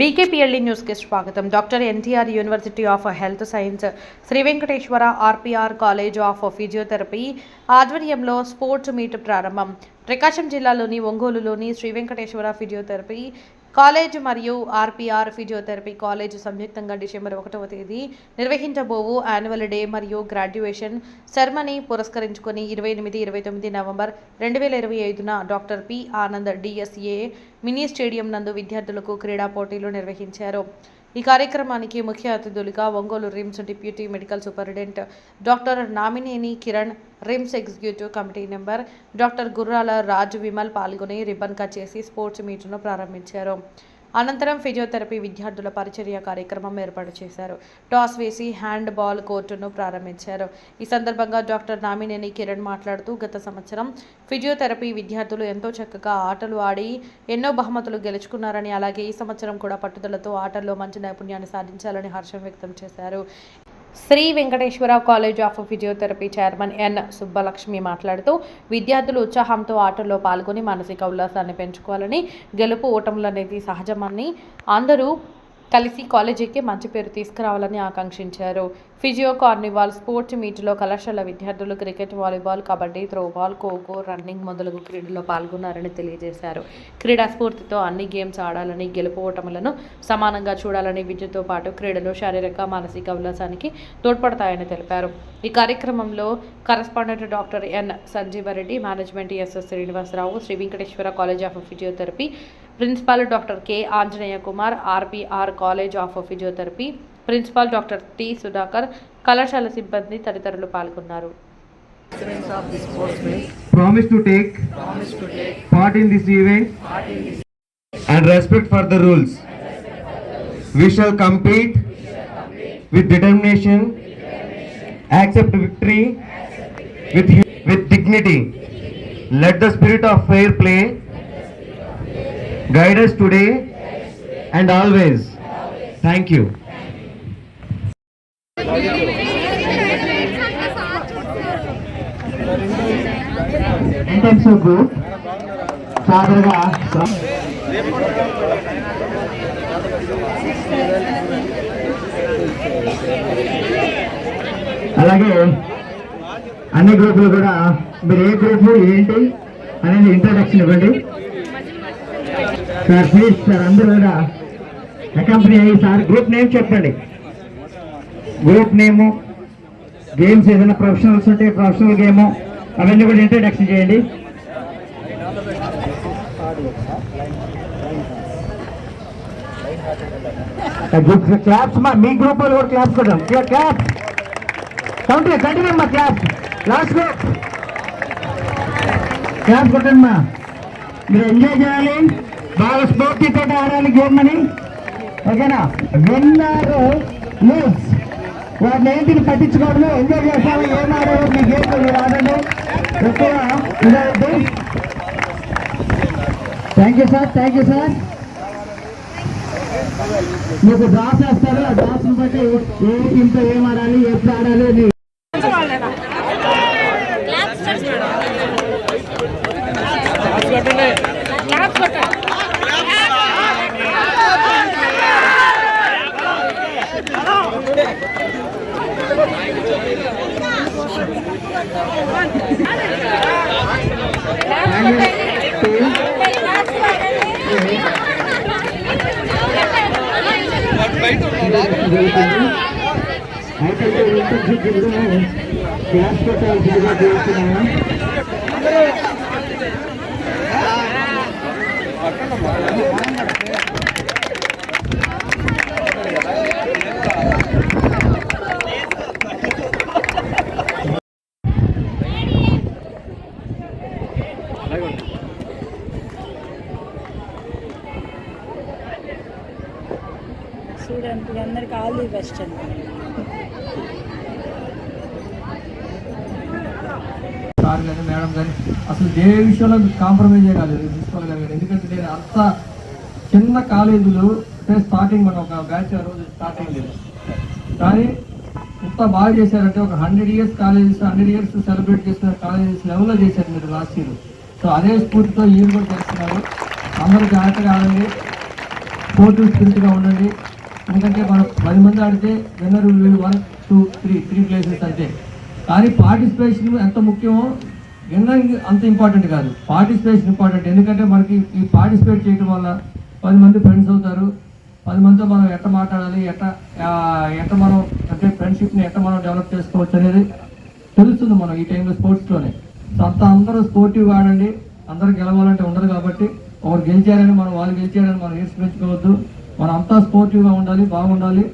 బీకేపీఎల్ఈ న్యూస్కి స్వాగతం. Doctor NTR university of health science Shri Venkateswara RPR college of physiotherapy ఆధ్వర్యంలో sports meet ప్రారంభం. ప్రకాశం జిల్లాలోని ఒంగోలులోని శ్రీ వెంకటేశ్వర ఫిజియోథెరపీ కాలేజ్ మరియు ఆర్పిఆర్ ఫిజియోథెరపీ కాలేజ్ సంయుక్తంగా డిసెంబర్ ఒకటవ తేదీ నిర్వహించబోవు. యాన్యువల్ డే మరియు గ్రాడ్యుయేషన్ సెర్మనీ పురస్కరించుకొని ఇరవై ఎనిమిది ఇరవై తొమ్మిది నవంబర్ రెండు వేల ఇరవై ఐదున doctor P. Anand DSA mini stadium నందు విద్యార్థులకు క్రీడా పోటీలు నిర్వహించారు. ఈ కార్యక్రమానికి ముఖ్య అతిథులుగా Ongole RIMS deputy medical superintendent doctor Namineni Kiran RIMS executive committee member doctor Gurrala Raj Vimal పాల్గొని రిబ్బన్ కట్ చేసి స్పోర్ట్స్ మీట్ను ప్రారంభించారు. అనంతరం ఫిజియోథెరపీ విద్యార్థుల పరిచర్య కార్యక్రమం ఏర్పాటు చేశారు. టాస్ వేసి హ్యాండ్ బాల్ కోర్టును ప్రారంభించారు. ఈ సందర్భంగా డాక్టర్ నామినేని కిరణ్ మాట్లాడుతూ గత సంవత్సరం ఫిజియోథెరపీ విద్యార్థులు ఎంతో చక్కగా ఆటలు ఆడి ఎన్నో బహుమతులు గెలుచుకున్నారని అలాగే ఈ సంవత్సరం కూడా పట్టుదలతో ఆటల్లో మంచి నైపుణ్యాన్ని సాధించాలని హర్షం వ్యక్తం చేశారు. Shri Venkateswara college of physiotherapy chairman N Subbalakshmi మాట్లాడుతూ విద్యార్థులు ఉత్సాహంతో ఆటల్లో పాల్గొని మానసిక ఉల్లాసాన్ని పెంచుకోవాలని గెలుపు ఓటములు అనేది సహజమని అందరూ కలిసి కాలేజీకి మంచి పేరు తీసుకురావాలని ఆకాంక్షించారు. ఫిజియో కార్నివాల్ స్పోర్ట్స్ మీట్లో కళాశాల విద్యార్థులు cricket volleyball kabaddi throwball kho kho running మొదలగు క్రీడల్లో పాల్గొన్నారని తెలియజేశారు. క్రీడా స్ఫూర్తితో అన్ని గేమ్స్ ఆడాలని గెలుపోవటములను సమానంగా చూడాలని విద్యతో పాటు క్రీడలు శారీరక మానసిక ఉల్లాసానికి తోడ్పడతాయని తెలిపారు. ఈ కార్యక్రమంలో correspondent doctor N Sanjeeva Reddy management SS Srinivasa Rao Shri Venkateswara college of physiotherapy principal doctor K Anjaneya Kumar RPR college of physiotherapy principal doctor T Sudhakar కళాశాల సిబ్బంది తదితరులు పాల్గొన్నారు of the sports promise to take part in this event and respect for the rules. We shall compete with determination, accept victory with, with dignity. Let the spirit of fair play guide us today and always. Thank you. In group of అలాగే అన్ని గ్రూపులు కూడా మీరు ఏ group ఏంటి అనేది introduction ఇవ్వండి. Sir please sir అందరూ కూడా అకంపెనీ అయ్యి సార్ గ్రూప్ నేమ్ చెప్పండి. గ్రూప్ నేము గేమ్స్ ఏదైనా ప్రొఫెషనల్స్ ఉంటే ప్రొఫెషనల్ గేమ్ అవన్నీ కూడా ఇంట్రడక్షన్ చేయండి. క్లాప్స్ మా మీ గ్రూప్ వాళ్ళు కూడా క్లాప్స్ కొట్టాం క్లాప్ కౌంట్ కంటిన్యూ మా క్లాప్ లాస్ట్ గ్రూప్ క్లాప్ కొట్టండి మా మీరు ఎంజాయ్ చేయాలి. బాగా స్ఫూర్తితో ఆడాలి గేమ్ అని. ఓకేనా? విన్నారు లూజ్. వాటిని ఏంటిని పట్టించుకోవడం ఎంజాయ్ చేస్తాము ఏం ఆడారు మీ గేమ్ మీరు ఆడండి ఎక్కువ ఇదవుద్ది thank you sir thank you sir మీకు డ్రాస్ వేస్తారు. ఆ డ్రాస్ బట్టి ఏ టీంతో ఏం ఆడాలి ఎప్పుడు ఆడాలి అని అయితే క్లాస్ పెట్టాల్సిందిగా చేస్తున్నాము స్టూడెంట్ అందరికి ఆల్ ది బెస్ట్ అండి. సార్ కానీ మేడం కానీ అసలు ఏ విషయంలో కాంప్రమైజ్ కాలేదు ప్రిన్సిపల్ గారు ఎందుకంటే నేను అంత చిన్న కాలేజీలో అంటే స్టార్టింగ్ మనం ఒక బ్యాచ్ ఆ రోజు స్టార్టింగ్ లేదు. కానీ ఇంత బాగా చేశారంటే ఒక hundred years colleges hundred years celebrate చేసిన కాలేజెస్ లెవెల్లో చేశారు మీరు లాస్ట్ ఇయర్ సో అదే స్ఫూర్తితో ఈ కూడా చేస్తున్నారు. అందరూ జాగ్రత్తగా ఆడండి స్పోర్టివ్ స్పిరిట్గా ఉండండి. ఎందుకంటే మనం పది మంది ఆడితే winner one two three three places అంతే. కానీ పార్టిసిపేషన్ ఎంత ముఖ్యమో విన్నరింగ్ అంత ఇంపార్టెంట్ కాదు. Participation important. ఎందుకంటే మనకి ఈ పార్టిసిపేట్ చేయడం వల్ల పది మంది ఫ్రెండ్స్ అవుతారు. పది మందితో మనం ఎట్ట మాట్లాడాలి ఎట్ట ఎట్ట మనం అంటే ఫ్రెండ్షిప్ని ఎట్ట మనం డెవలప్ చేసుకోవచ్చు అనేది తెలుస్తుంది మనం ఈ టైంలో స్పోర్ట్స్లోనే. సో అంత అందరూ స్పోర్టివ్గా ఆడండి అందరూ గెలవాలంటే ఉండదు కాబట్టి ఒకరు గెలిచారని మనం వాళ్ళు గెలిచారని మనం ఈర్ష్మించుకోవద్దు మనం అంతా స్పోర్టివ్గా ఉండాలి బాగుండాలి.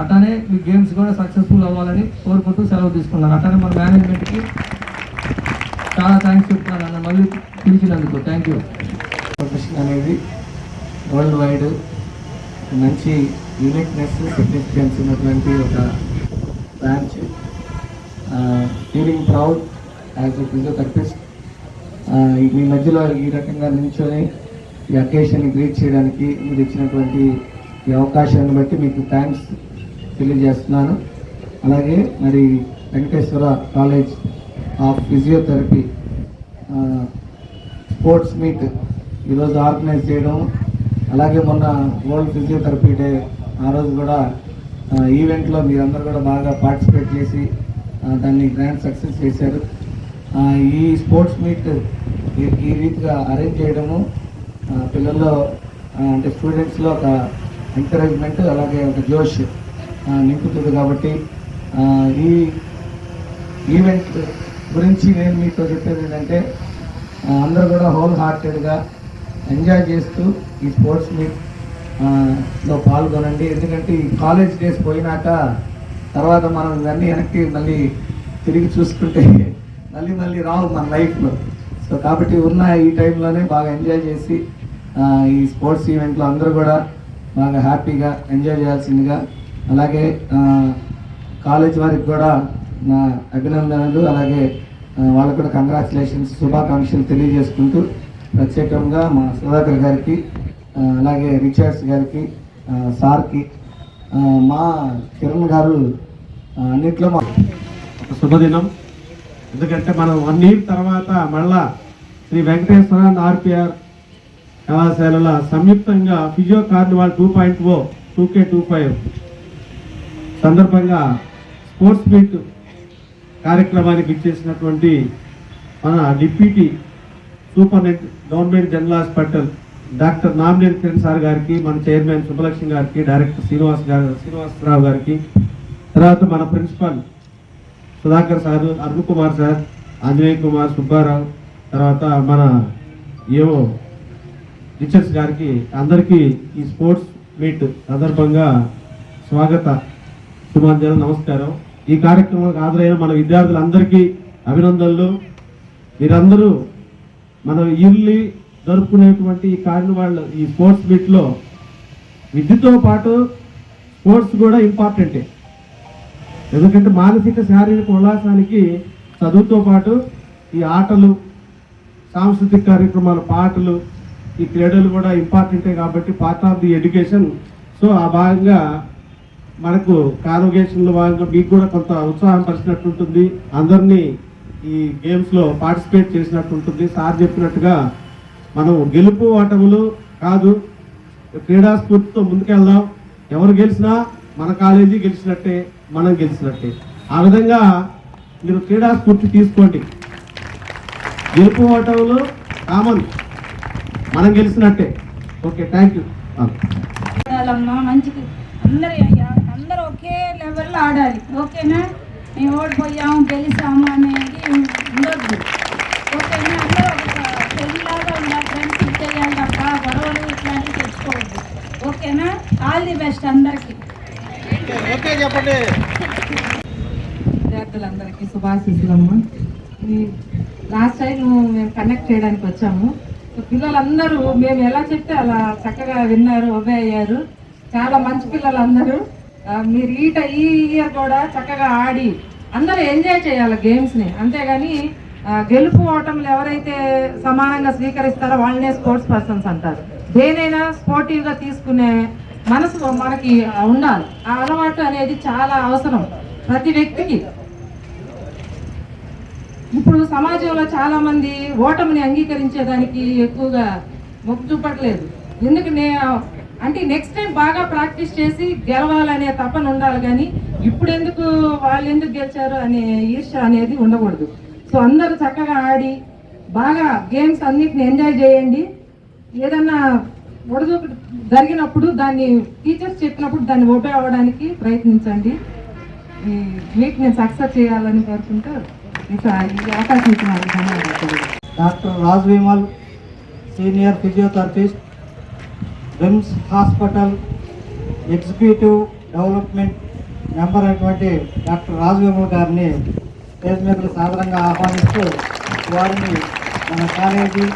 అట్లానే మీ గేమ్స్ కూడా సక్సెస్ఫుల్ అవ్వాలని కోరుకుంటూ సెలవు తీసుకున్నాను. అట్లానే మన మేనేజ్మెంట్కి చాలా థ్యాంక్స్ చెప్తున్నాను అన్న మళ్ళీ పిలిచినందుకు. Thank you. ప్రొఫెషన్ అనేది వరల్డ్ వైడ్ మంచి యూనిక్నెస్ సిగ్నిఫికెన్స్ ఉన్నటువంటి ఒక branch feeling proud as a physiotherapist మీ మధ్యలో ఈ రకంగా నిల్చొని ఈ అకేషన్ గ్రీట్ చేయడానికి మీరు ఇచ్చినటువంటి ఈ అవకాశాన్ని బట్టి మీకు థ్యాంక్స్ తెలియజేస్తున్నాను. అలాగే మరి Venkateswara college of physiotherapy sports meet ఈరోజు ఆర్గనైజ్ చేయడం అలాగే మొన్న వరల్డ్ ఫిజియోథెరపీ డే ఆ రోజు కూడా ఈవెంట్లో మీరందరూ కూడా బాగా పార్టిసిపేట్ చేసి దాన్ని గ్రాండ్ సక్సెస్ చేశారు. ఈ స్పోర్ట్స్ మీట్ ఈ- ఈ రీతిగా అరేంజ్ చేయడము పిల్లల్లో అంటే స్టూడెంట్స్లో ఒక ఎంకరేజ్మెంట్ అలాగే ఒక జోష్ నింపుతుంది కాబట్టి ఈ ఈవెంట్ గురించి నేను మీతో చెప్పేది ఏంటంటే అందరూ కూడా హోల్ హార్టెడ్గా ఎంజాయ్ చేస్తూ ఈ స్పోర్ట్స్ మీట్లో పాల్గొనండి. ఎందుకంటే ఈ కాలేజ్ డేస్ పోయినాక తర్వాత మనం ఇవన్నీ వెనక్కి మళ్ళీ తిరిగి చూసుకుంటే మళ్ళీ మళ్ళీ రావు మన లైఫ్లో. సో కాబట్టి ఉన్న ఈ టైంలోనే బాగా ఎంజాయ్ చేసి ఈ స్పోర్ట్స్ ఈవెంట్లో అందరూ కూడా బాగా హ్యాపీగా ఎంజాయ్ చేయాల్సిందిగా. అలాగే కాలేజ్ వారికి కూడా నా అభినందనలు. అలాగే వాళ్ళకు కూడా కంగ్రాచులేషన్స్ శుభాకాంక్షలు తెలియజేసుకుంటూ ప్రత్యేకంగా మా సుధాకర్ గారికి అలాగే రిచర్డ్స్ గారికి సార్కి మా కిరణ్ గారు అన్నిట్లో మా శుభదినం. ఎందుకంటే మనం వన్ ఇయర్ తర్వాత మళ్ళా శ్రీ వెంకటేశ్వర ఆర్పిఆర్ కళాశాలల సంయుక్తంగా physio carnival two point O two K two five. సందర్భంగా స్పోర్ట్స్ మీట్ కార్యక్రమానికి ఇచ్చేసినటువంటి మన deputy superintendent government general hospital doctor Namineni Kiran sir గారికి మన చైర్మన్ సుబ్బలక్ష్మి గారికి డైరెక్టర్ శ్రీనివాస్ గారు శ్రీనివాసరావు గారికి తర్వాత మన principal Sudhakar sir Arun Kumar sir Anjaneya Kumar Subba Rao తర్వాత మన ఏవో టీచర్స్ గారికి అందరికీ ఈ స్పోర్ట్స్ మీట్ సందర్భంగా స్వాగత. శుభాంజలి నమస్కారం. ఈ కార్యక్రమానికి హాజరైన మన విద్యార్థులందరికీ అభినందనలు. మీరందరూ మన ఇయర్లీ జరుపుకునేటువంటి ఈ కార్నివాల్ ఈ స్పోర్ట్స్ మీట్లో విద్యతో పాటు స్పోర్ట్స్ కూడా ఇంపార్టెంటే. ఎందుకంటే మానసిక శారీరక ఉల్లాసానికి చదువుతో పాటు ఈ ఆటలు సాంస్కృతిక కార్యక్రమాలు పాటలు ఈ క్రీడలు కూడా ఇంపార్టెంటే కాబట్టి part of the education. So ఆ భాగంగా మనకు కాన్వకేషన్లో భాగంగా మీకు కూడా కొంత ఉత్సాహం పరిచినట్టు ఉంటుంది అందరినీ ఈ గేమ్స్లో పార్టిసిపేట్ చేసినట్టు ఉంటుంది సార్ చెప్పినట్టుగా మనం గెలుపు ఆటములు కాదు క్రీడా స్ఫూర్తితో ముందుకెళ్దాం. ఎవరు గెలిచినా మన కాలేజీ గెలిచినట్టే మనం గెలిచినట్టే. ఆ విధంగా మీరు క్రీడా స్ఫూర్తి తీసుకోండి. గెలుపు ఓటములు కామన్. మనం గెలిచినట్టే. ఓకే థ్యాంక్ యూ మంచిది. అందరూ అందరూ ఒకే లెవెల్లో ఆడాలి. ఓకేనా? మేము ఓడిపోయాము గెలిచాము అనేది ఉండొద్దు ఓకేనా? అందరూ ఒక పెళ్ళిలాగా ఉండాలి ఫ్రెండ్షిప్ చేయాలి తప్ప గొడవలు ఇట్లాంటివి తెచ్చుకోవద్దు. ఓకేనా? ఆల్ ది బెస్ట్ అందరికీ. విద్యార్థులందరికీ శుభాశీస్సులమ్మ. ఈ లాస్ట్ టైం మేము కనెక్ట్ చేయడానికి వచ్చాము. పిల్లలందరూ మేము ఎలా చెప్తే అలా చక్కగా విన్నారు ఒబే అయ్యారు. చాలా మంచి పిల్లలందరూ. మీరు ఈట ఈ ఇయర్ కూడా చక్కగా ఆడి అందరూ ఎంజాయ్ చేయాలి గేమ్స్ని అంతేగాని గెలుపు ఓటములు ఎవరైతే సమానంగా స్వీకరిస్తారో వాళ్ళనే స్పోర్ట్స్ పర్సన్స్ అంటారు. దేనైనా స్పోర్టివ్గా తీసుకునే మనసు మనకి ఉండాలి. ఆ అలవాటు అనేది చాలా అవసరం ప్రతి వ్యక్తికి. ఇప్పుడు సమాజంలో చాలా మంది ఓటమిని అంగీకరించేదానికి ఎక్కువగా మొగ్గు చూపట్లేదు. ఎందుకు నే అంటే నెక్స్ట్ టైం బాగా ప్రాక్టీస్ చేసి గెలవాలనే తపన ఉండాలి కానీ ఇప్పుడు ఎందుకు వాళ్ళు ఎందుకు గెలిచారు అనే ఈర్ష అనేది ఉండకూడదు. సో అందరూ చక్కగా ఆడి బాగా గేమ్స్ అన్నిటిని ఎంజాయ్ చేయండి. ఏదన్నా ఒడదు జరిగినప్పుడు దాన్ని టీచర్స్ చెప్పినప్పుడు దాన్ని ఓపే అవ్వడానికి ప్రయత్నించండి. ఈ నేను సక్సెస్ చేయాలని కోరుకుంటూ ఈ ఈ అవకాశం ఇచ్చిన doctor Raj Vimal senior physiotherapist RIMS hospital executive development member అయినటువంటి డాక్టర్ రాజ్ విమల్ గారిని స్టేజ్ మీదకు సాధారణంగా ఆహ్వానిస్తూ వారిని మన కాలేజీ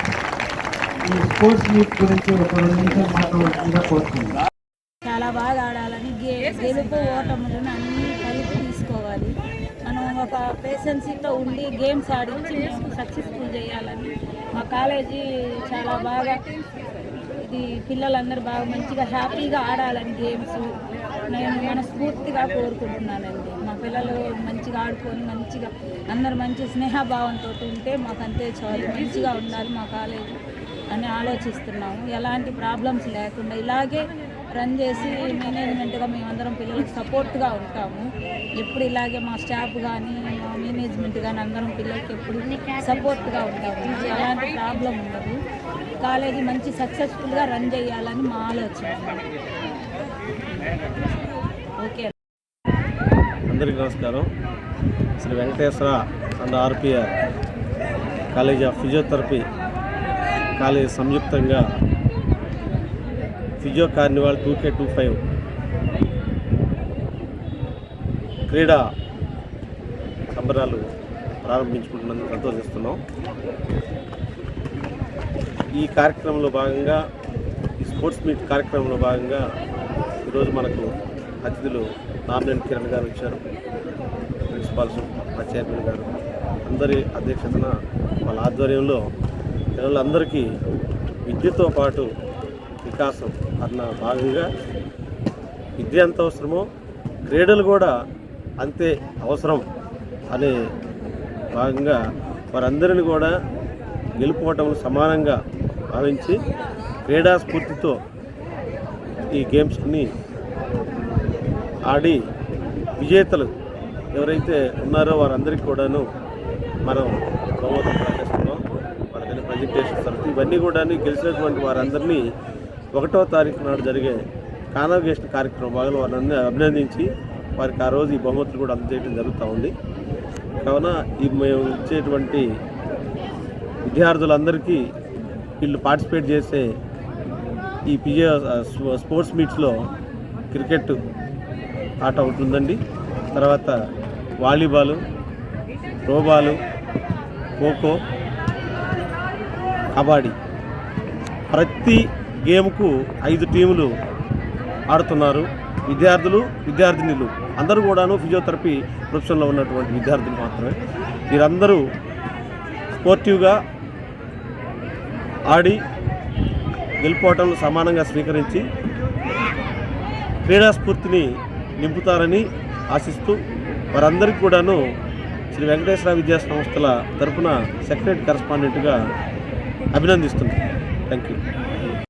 ఈ స్పోర్ట్స్ మీట్ గురించి ఒక రెండు నిమిషాలు మాట్లాడుతుందిగా కోరుతున్నాను. చాలా బాగా ఆడాలని గెలుపు ఓటములను ఒక పేషెన్సీతో ఉండి గేమ్స్ ఆడించి మేము సక్సెస్ఫుల్ చేయాలని మా కాలేజీ చాలా బాగా ఇది పిల్లలందరూ బాగా మంచిగా హ్యాపీగా ఆడాలని గేమ్స్ నేను మనస్ఫూర్తిగా కోరుకుంటున్నానండి. మా పిల్లలు మంచిగా ఆడుకొని మంచిగా అందరు మంచి స్నేహభావంతో ఉంటే మాకు అంతే చాలు. మంచిగా ఉండాలి మా కాలేజీ అని ఆలోచిస్తున్నాము. ఎలాంటి ప్రాబ్లమ్స్ లేకుండా ఇలాగే రన్ చేసి మేనేజ్మెంట్గా మేమందరం పిల్లలకు సపోర్ట్గా ఉంటాము. ఎప్పుడు ఇలాగే మా స్టాఫ్ కానీ మా మేనేజ్మెంట్ కానీ అందరం పిల్లలకి ఎప్పుడు సపోర్ట్గా ఉంటాము. ఎలాంటి ప్రాబ్లం ఉండదు. కాలేజీ మంచి సక్సెస్ఫుల్గా రన్ చేయాలని మా ఆలోచన. ఓకే. అందరికీ నమస్కారం. Shri Venkateswara and RPR college of physiotherapy college సంయుక్తంగా physio carnival two K two five. క్రీడా సంబరాలు ప్రారంభించుకుంటున్నందుకు సంతోషిస్తున్నాం. ఈ కార్యక్రమంలో భాగంగా ఈ స్పోర్ట్స్ మీట్ కార్యక్రమంలో భాగంగా ఈరోజు మనకు అతిథులు నామినేట్ కిరణ్ గారు వచ్చారు. ప్రిన్సిపాల్స్ మా చైర్మన్ గారు. అందరి అధ్యక్షతన వాళ్ళ ఆధ్వర్యంలో పిల్లలందరికీ విద్యతో పాటు వికాసం అన్న భాగంగా విద్య ఎంత అవసరమో క్రీడలు కూడా అంతే అవసరం అనే భాగంగా వారందరిని కూడా గెలుపుకోవటం సమానంగా భావించి క్రీడా స్ఫూర్తితో ఈ గేమ్స్ని ఆడి విజేతలు ఎవరైతే ఉన్నారో వారందరికీ కూడాను మనం బహుమతం ప్రకటిస్తున్నాం వాళ్ళకైనా ప్రజెంటేషన్ ఇవన్నీ కూడా గెలిచినటువంటి వారందరినీ ఒకటో తారీఖు నాడు జరిగే కాన్వకేషన్ కార్యక్రమం భాగంలో వారిని అభినందించి వారికి ఆ రోజు ఈ బహుమతులు కూడా అందజేయడం జరుగుతూ ఉంది. కావున ఈ మేము ఇచ్చేటువంటి విద్యార్థులందరికీ వీళ్ళు పార్టిసిపేట్ చేసే ఈ పిజే స్పోర్ట్స్ మీట్స్లో క్రికెట్ ఆట ఉంటుందండి తర్వాత వాలీబాలు త్రోబాలు ఖోఖో కబడ్డీ. ప్రతి గేమ్కు ఐదు టీములు ఆడుతున్నారు. విద్యార్థులు విద్యార్థినిలు. అందరూ కూడాను ఫిజియోథెరపీ ప్రొఫెషన్లో ఉన్నటువంటి విద్యార్థులు మాత్రమే. వీరందరూ స్పోర్టివ్గా ఆడి గెలుపోవటం సమానంగా స్వీకరించి క్రీడాస్ఫూర్తిని నింపుతారని ఆశిస్తూ వారందరికీ కూడాను శ్రీ వెంకటేశ్వర విద్యా సంస్థల తరపున సెక్రటరీ కరస్పాండెంట్గా అభినందిస్తున్నాను. Thank you.